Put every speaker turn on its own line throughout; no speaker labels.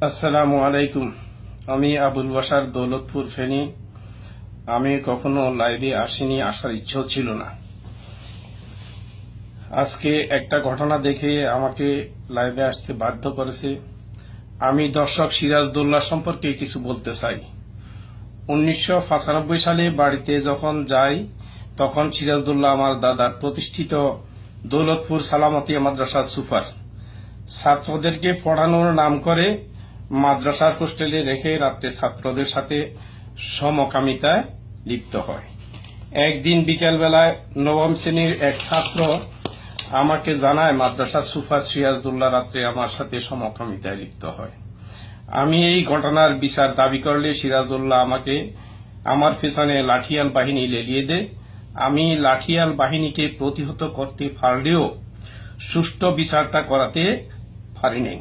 আসসালামু আলাইকুম। আমি আবুল বাসার দৌলতপুর ফেনী। আমি কখনো লাইভে আসিনি, আসার ইচ্ছেও ছিল না। আজকে একটা ঘটনা দেখে আমাকে লাইভে আসতে বাধ্য করেছে। আমি দর্শক সিরাজদৌল্লা সম্পর্কে কিছু বলতে চাই। উনিশশো সালে বাড়িতে যখন যাই, তখন সিরাজদৌল্লা আমার দাদার প্রতিষ্ঠিত দৌলতপুর সালামতিয়া মাদ্রাসার সুপার। ছাত্রদেরকে পড়ানোর নাম করে মাদ্রাসার হোস্টেলে রেখে রাত্রে ছাত্রদের সাথে সমকামিতায় লিপ্ত হয়। একদিন বিকেলবেলায় নবম শ্রেণির এক ছাত্র আমাকে জানায়, মাদ্রাসা সুফা সিরাজদুল্লাহ রাত্রে আমার সাথে সমকামিতায় লিপ্ত হয়। আমি এই ঘটনার বিচার দাবি করলে সিরাজউল্লাহ আমাকে আমার পেছনে লাঠিয়াল বাহিনী লেলিয়ে দেয়। আমি লাঠিয়াল বাহিনীকে প্রতিহত করতে পারলেও সুষ্ঠু বিচারটা করাতে পারিনি।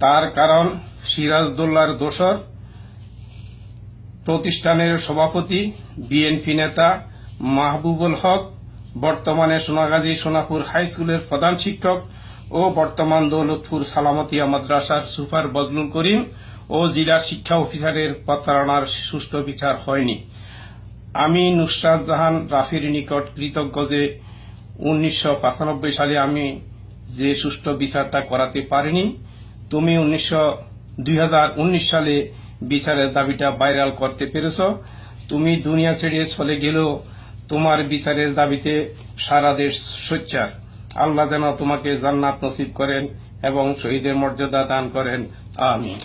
তার কারণ সিরাজদৌল্লার দোসর, প্রতিষ্ঠানের সভাপতি, বিএনপি নেতা মাহবুবুল হক, বর্তমানে সোনাগাজী সোনাপুর হাই স্কুলের প্রধান শিক্ষক ও বর্তমান দৌলতপুর সালামতিয়া মাদ্রাসার সুপার বজলুল করিম ও জেলা শিক্ষা অফিসারের প্রতারণার সুষ্ঠু বিচার হয়নি। আমি নুসরাত জাহান রাফির নিকট কৃতজ্ঞ যে উনিশশো পঁচানব্বই সালে আমি যে সুষ্ঠু বিচারটা করাতে পারিনি তুমি উনিশশো সালে বিচারের দাবিটা ভাইরাল করতে পেরেছ। তুমি দুনিয়া ছেড়ে চলে গেলেও তোমার বিচারের দাবিতে সারা দেশ সোচ্চার। আল্লাহ যেন তোমাকে জান্নাত নসিব করেন এবং শহীদের মর্যাদা দান করেন। আমিন।